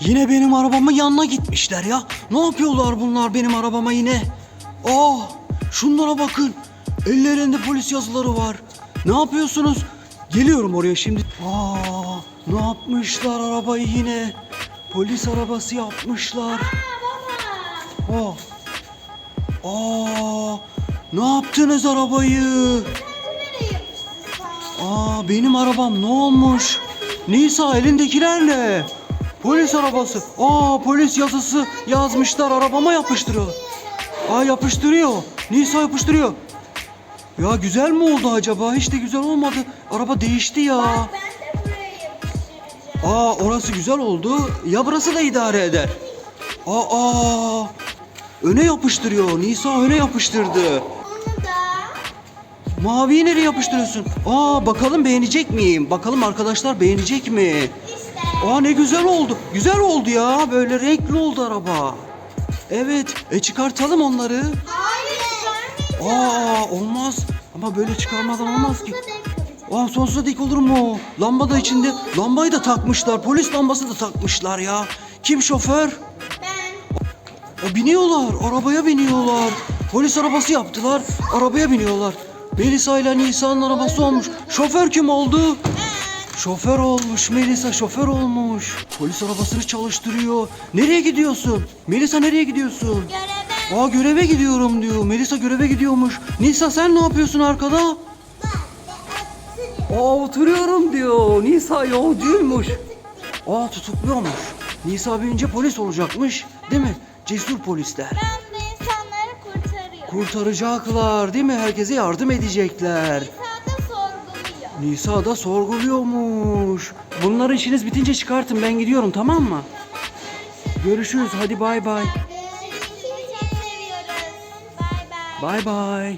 Yine benim arabamın yanına gitmişler ya. Ne yapıyorlar bunlar benim arabama yine? Aa, şunlara bakın. Ellerinde polis yazıları var. Ne yapıyorsunuz? Geliyorum oraya şimdi. Aa, ne yapmışlar arabayı yine? Polis arabası yapmışlar. Aa, aa, ne yaptınız arabayı? Aa benim arabam ne olmuş? Nisa elindekilerle. Polis arabası. Aa polis yazısı yazmışlar arabama yapıştırıyor. Aa yapıştırıyor. Nisa yapıştırıyor. Ya güzel mi oldu acaba? Hiç de güzel olmadı. Araba değişti ya. Ben de buraya yapıştıracağım. Aa orası güzel oldu. Ya burası da idare eder. Aa öne yapıştırıyor. Nisa öne yapıştırdı. Maviyi nereye yapıştırıyorsun? Aa bakalım beğenecek miyim? Bakalım arkadaşlar beğenecek mi? işte. Aa ne güzel oldu. Güzel oldu ya. Böyle renkli oldu araba. Evet. E çıkartalım onları. Hayır. Aa olmaz. Ama böyle çıkarmadan olmaz ki. Aa sonsuza dek olur mu? Lamba da içinde. Lambayı da takmışlar. Polis lambası da takmışlar ya. Kim şoför? Ben O biniyorlar. Arabaya biniyorlar. Polis arabası yaptılar. Arabaya biniyorlar. Melisa ile Nisa'nın arabası olmuş. Şoför kim oldu? Şoför olmuş Melisa şoför olmuş. Polis arabasını çalıştırıyor. Nereye gidiyorsun? Melisa nereye gidiyorsun? göreve Aa göreve gidiyorum diyor. Melisa göreve gidiyormuş. Nisa sen ne yapıyorsun arkada? Aa oturuyorum diyor. Nisa yolcuymuş. Aa tutukluyormuş. Nisa büyüyünce polis olacakmış. Değil mi? Cesur polisler. ben. Kurtaracaklar değil mi? Herkese yardım edecekler. Sağda sorguluyor. Nisa da sorguluyormuş. Bunları işiniz bitince çıkartın ben gidiyorum tamam mı? Görüşürüz hadi. Bay bay. Bay bay.